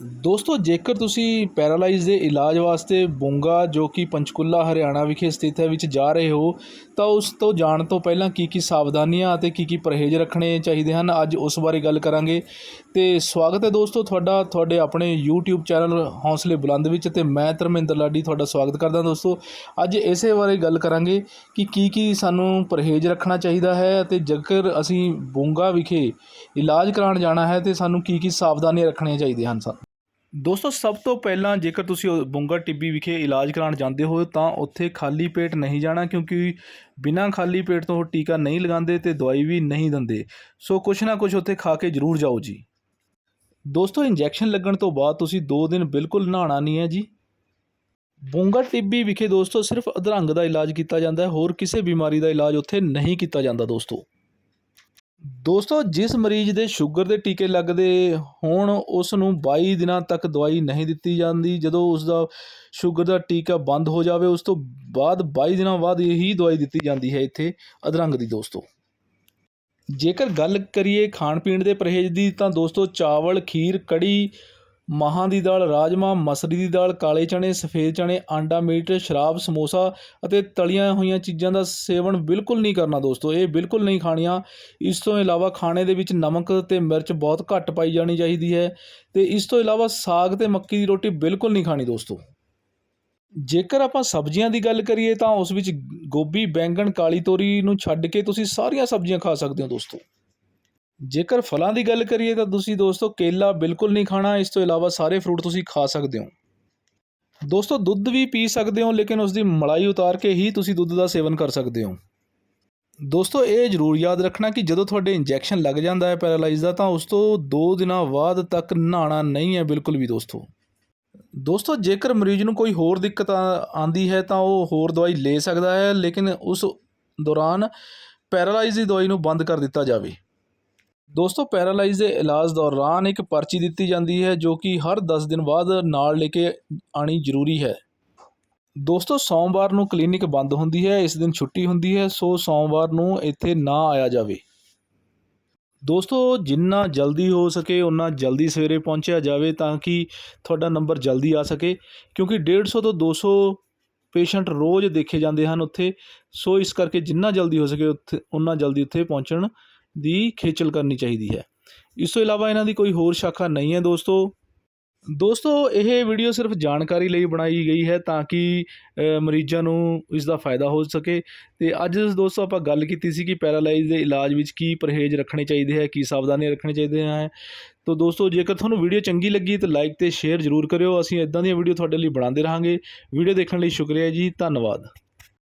ਦੋਸਤੋ, ਜੇਕਰ ਤੁਸੀਂ ਪੈਰਾਲਾਈਜ਼ ਦੇ ਇਲਾਜ ਵਾਸਤੇ ਬੋਂਗਾ ਜੋ ਕਿ ਪੰਚਕੂਲਾ, ਹਰਿਆਣਾ ਵਿਖੇ ਸਥਿਤ ਹੈ, ਵਿੱਚ ਜਾ ਰਹੇ ਹੋ, ਤਾਂ ਉਸ ਤੋਂ ਜਾਣ ਤੋਂ ਪਹਿਲਾਂ ਕੀ ਕੀ ਸਾਵਧਾਨੀਆਂ ਅਤੇ ਕੀ ਕੀ ਪਰਹੇਜ਼ ਰੱਖਣੇ ਚਾਹੀਦੇ ਹਨ, ਅੱਜ ਉਸ ਬਾਰੇ ਗੱਲ ਕਰਾਂਗੇ। ਤੇ ਸਵਾਗਤ ਹੈ ਦੋਸਤੋ ਤੁਹਾਡਾ, ਤੁਹਾਡੇ ਆਪਣੇ YouTube ਚੈਨਲ ਹੌਸਲੇ ਬੁਲੰਦ ਵਿੱਚ ਤੇ ਮੈਂ ਧਰਮਿੰਦਰ ਲਾਡੀ ਤੁਹਾਡਾ ਸਵਾਗਤ ਕਰਦਾ ਦੋਸਤੋ। ਅੱਜ ਇਸੇ ਬਾਰੇ ਗੱਲ ਕਰਾਂਗੇ ਕਿ ਕੀ ਕੀ ਸਾਨੂੰ ਪਰਹੇਜ਼ ਰੱਖਣਾ ਚਾਹੀਦਾ ਹੈ ਅਤੇ ਜੇਕਰ ਅਸੀਂ ਬੋਂਗਾ ਵਿਖੇ ਇਲਾਜ ਕਰਾਉਣ ਜਾਣਾ ਹੈ, ਤੇ ਸਾਨੂੰ ਕੀ ਕੀ ਸਾਵਧਾਨੀਆਂ ਰੱਖਣੀਆਂ ਚਾਹੀਦੀਆਂ ਹਨ ਸਾਨੂੰ ਦੋਸਤੋ, ਸਭ ਤੋਂ ਪਹਿਲਾਂ ਜੇਕਰ ਤੁਸੀਂ ਉਹ ਬੁੰਗਾ ਟਿੱਬੀ ਵਿਖੇ ਇਲਾਜ ਕਰਾਉਣ ਜਾਂਦੇ ਹੋ, ਤਾਂ ਉੱਥੇ ਖਾਲੀ ਪੇਟ ਨਹੀਂ ਜਾਣਾ, ਕਿਉਂਕਿ ਬਿਨਾਂ ਖਾਲੀ ਪੇਟ ਤੋਂ ਉਹ ਟੀਕਾ ਨਹੀਂ ਲਗਾਉਂਦੇ ਤੇ ਦਵਾਈ ਵੀ ਨਹੀਂ ਦਿੰਦੇ। ਸੋ ਕੁਛ ਨਾ ਕੁਛ ਉੱਥੇ ਖਾ ਕੇ ਜ਼ਰੂਰ ਜਾਓ ਜੀ। ਦੋਸਤੋ, ਇੰਜੈਕਸ਼ਨ ਲੱਗਣ ਤੋਂ ਬਾਅਦ ਤੁਸੀਂ 2 ਦਿਨ ਬਿਲਕੁਲ ਨਹਾਣਾ ਨਹੀਂ ਹੈ ਜੀ। ਬੁੰਗਾ ਟਿੱਬੀ ਵਿਖੇ ਦੋਸਤੋ, ਸਿਰਫ ਅਧਰੰਗ ਦਾ ਇਲਾਜ ਕੀਤਾ ਜਾਂਦਾ ਹੈ, ਹੋਰ ਕਿਸੇ ਬਿਮਾਰੀ ਦਾ ਇਲਾਜ ਉੱਥੇ ਨਹੀਂ ਕੀਤਾ ਜਾਂਦਾ ਦੋਸਤੋ। ਦੋਸਤੋ, ਜਿਸ ਮਰੀਜ਼ ਦੇ ਸ਼ੂਗਰ ਦੇ ਟੀਕੇ ਲੱਗਦੇ ਹੋਣ, ਉਸ ਨੂੰ 22 ਦਿਨਾਂ ਤੱਕ ਦਵਾਈ ਨਹੀਂ ਦਿੱਤੀ ਜਾਂਦੀ। ਜਦੋਂ ਉਸ ਦਾ ਸ਼ੂਗਰ ਦਾ ਟੀਕਾ ਬੰਦ ਹੋ ਜਾਵੇ, ਉਸ ਤੋਂ ਬਾਅਦ 22 ਦਿਨਾਂ ਬਾਅਦ ਇਹੀ ਦਵਾਈ ਦਿੱਤੀ ਜਾਂਦੀ ਹੈ ਇੱਥੇ ਅਧਰੰਗ ਦੀ ਦੋਸਤੋ। ਜੇਕਰ ਗੱਲ ਕਰੀਏ ਖਾਣ ਪੀਣ ਦੇ ਪਰਹੇਜ਼ ਦੀ, ਤਾਂ ਦੋਸਤੋ, ਚਾਵਲ, ਖੀਰ ਕੜੀ ਮਾਹਾਂ ਦੀ ਦਾਲ ਰਾਜਮਾ ਮਸਰੀ ਦੀ ਦਾਲ, ਕਾਲੇ ਚਣੇ ਸਫੇਦ ਚਣੇ ਆਂਡਾ, ਮੀਟ, ਸ਼ਰਾਬ, ਸਮੋਸਾ ਅਤੇ ਤਲੀਆਂ ਹੋਈਆਂ ਚੀਜ਼ਾਂ ਦਾ ਸੇਵਨ ਬਿਲਕੁਲ ਨਹੀਂ ਕਰਨਾ ਦੋਸਤੋ, ਇਹ ਬਿਲਕੁਲ ਨਹੀਂ ਖਾਣੀਆਂ। ਇਸ ਤੋਂ ਇਲਾਵਾ ਖਾਣੇ ਦੇ ਵਿੱਚ ਨਮਕ ਤੇ ਮਿਰਚ ਬਹੁਤ ਘੱਟ ਪਾਈ ਜਾਣੀ ਚਾਹੀਦੀ ਹੈ ਤੇ ਇਸ ਤੋਂ ਇਲਾਵਾ ਸਾਗ ਤੇ ਮੱਕੀ ਦੀ ਰੋਟੀ ਬਿਲਕੁਲ ਨਹੀਂ ਖਾਣੀ ਦੋਸਤੋ। ਜੇਕਰ ਆਪਾਂ ਸਬਜ਼ੀਆਂ ਦੀ ਗੱਲ ਕਰੀਏ ਤਾਂ ਉਸ ਵਿੱਚ ਗੋਭੀ, ਬੈਂਗਣ, ਕਾਲੀ ਤੋਰੀ ਨੂੰ ਛੱਡ ਕੇ ਤੁਸੀਂ ਸਾਰੀਆਂ ਸਬਜ਼ੀਆਂ ਖਾ ਸਕਦੇ ਹੋ ਦੋਸਤੋ। ਜੇਕਰ ਫਲਾਂ ਦੀ ਗੱਲ ਕਰੀਏ ਤਾਂ ਤੁਸੀਂ ਦੋਸਤੋ ਕੇਲਾ ਬਿਲਕੁਲ ਨਹੀਂ ਖਾਣਾ, ਇਸ ਤੋਂ ਇਲਾਵਾ ਸਾਰੇ ਫਰੂਟ ਤੁਸੀਂ ਖਾ ਸਕਦੇ ਹੋ। ਦੋਸਤੋ ਦੁੱਧ ਵੀ ਪੀ ਸਕਦੇ ਹੋ, ਲੇਕਿਨ ਉਸ ਦੀ ਮਲਾਈ ਉਤਾਰ ਕੇ ਹੀ ਤੁਸੀਂ ਦੁੱਧ ਦਾ ਸੇਵਨ ਕਰ ਸਕਦੇ ਹੋ। ਦੋਸਤੋ ਇਹ ਜ਼ਰੂਰ ਯਾਦ ਰੱਖਣਾ ਕਿ ਜਦੋਂ ਤੁਹਾਡੇ ਇੰਜੈਕਸ਼ਨ ਲੱਗ ਜਾਂਦਾ ਹੈ ਪੈਰਾਲਾਈਜ਼ ਦਾ, ਤਾਂ ਉਸ ਤੋਂ 2 ਦਿਨਾਂ ਬਾਅਦ ਤੱਕ ਨਹਾਣਾ ਨਹੀਂ ਹੈ, ਬਿਲਕੁਲ ਵੀ ਦੋਸਤੋ। ਦੋਸਤੋ ਜੇਕਰ ਮਰੀਜ਼ ਨੂੰ ਕੋਈ ਹੋਰ ਦਿੱਕਤ ਆ- ਆਂਦੀ ਹੈ ਤਾਂ ਉਹ ਹੋਰ ਦਵਾਈ ਲੈ ਸਕਦਾ ਹੈ, ਲੇਕਿਨ ਉਸ ਦੌਰਾਨ ਪੈਰਾਲਾਈਜ਼ ਦੀ ਦਵਾਈ ਨੂੰ ਬੰਦ ਕਰ ਦਿੱਤਾ ਜਾਵੇ। ਦੋਸਤੋ, ਪੈਰਾਲਾਈਜ਼ ਦੇ ਇਲਾਜ ਦੌਰਾਨ ਇੱਕ ਪਰਚੀ ਦਿੱਤੀ ਜਾਂਦੀ ਹੈ ਜੋ ਕਿ ਹਰ 10 ਦਿਨ ਬਾਅਦ ਨਾਲ ਲੈ ਕੇ ਆਣੀ ਜ਼ਰੂਰੀ ਹੈ। ਦੋਸਤੋ, ਸੋਮਵਾਰ ਨੂੰ ਕਲੀਨਿਕ ਬੰਦ ਹੁੰਦੀ ਹੈ, ਇਸ ਦਿਨ ਛੁੱਟੀ ਹੁੰਦੀ ਹੈ, ਸੋ ਸੋਮਵਾਰ ਨੂੰ ਇੱਥੇ ਨਾ ਆਇਆ ਜਾਵੇ। ਦੋਸਤੋ, ਜਿੰਨਾ ਜਲਦੀ ਹੋ ਸਕੇ ਉਨਾ ਜਲਦੀ ਸਵੇਰੇ ਪਹੁੰਚਿਆ ਜਾਵੇ ਤਾਂ ਕਿ ਤੁਹਾਡਾ ਨੰਬਰ ਜਲਦੀ ਆ ਸਕੇ, ਕਿਉਂਕਿ 150 ਤੋਂ 200 ਪੇਸ਼ੈਂਟ ਰੋਜ਼ ਦੇਖੇ ਜਾਂਦੇ ਹਨ ਉੱਥੇ, ਸੋ ਇਸ ਕਰਕੇ ਜਿੰਨਾ ਜਲਦੀ ਹੋ ਸਕੇ ਉੱਥੇ ਉਨਾ ਜਲਦੀ ਉੱਥੇ ਪਹੁੰਚਣ ਦੀ ਖੇਚਲ ਕਰਨੀ ਚਾਹੀਦੀ ਹੈ। ਇਸ ਤੋਂ ਇਲਾਵਾ ਇਹਨਾਂ ਦੀ ਕੋਈ ਹੋਰ ਸ਼ਾਖਾ ਨਹੀਂ ਹੈ ਦੋਸਤੋ। ਦੋਸਤੋ, ਇਹ ਵੀਡੀਓ ਸਿਰਫ ਜਾਣਕਾਰੀ ਲਈ ਬਣਾਈ ਗਈ ਹੈ ਤਾਂ ਕਿ ਮਰੀਜ਼ਾਂ ਨੂੰ ਇਸ ਦਾ ਫਾਇਦਾ ਹੋ ਸਕੇ। ਤੇ ਅੱਜ ਦੋਸਤੋ ਆਪਾਂ ਗੱਲ ਕੀਤੀ ਸੀ ਕਿ ਪੈਰਾਲਾਈਜ਼ ਦੇ ਇਲਾਜ ਵਿੱਚ ਕੀ ਪਰਹੇਜ਼ ਰੱਖਣੇ ਚਾਹੀਦੇ ਹੈ, ਕੀ ਸਾਵਧਾਨੀਆਂ ਰੱਖਣੀ ਚਾਹੀਦੀਆਂ ਹੈ। ਤੋ ਦੋਸਤੋ, ਜੇਕਰ ਤੁਹਾਨੂੰ ਵੀਡੀਓ ਚੰਗੀ ਲੱਗੀ ਤਾਂ ਲਾਈਕ ਤੇ ਸ਼ੇਅਰ ਜ਼ਰੂਰ ਕਰਿਓ। ਅਸੀਂ ਇਦਾਂ ਦੀਆਂ ਵੀਡੀਓ ਤੁਹਾਡੇ ਲਈ ਬਣਾਉਂਦੇ ਰਹਾਂਗੇ। ਵੀਡੀਓ ਦੇਖਣ ਲਈ ਸ਼ੁਕਰੀਆ ਜੀ, ਧੰਨਵਾਦ।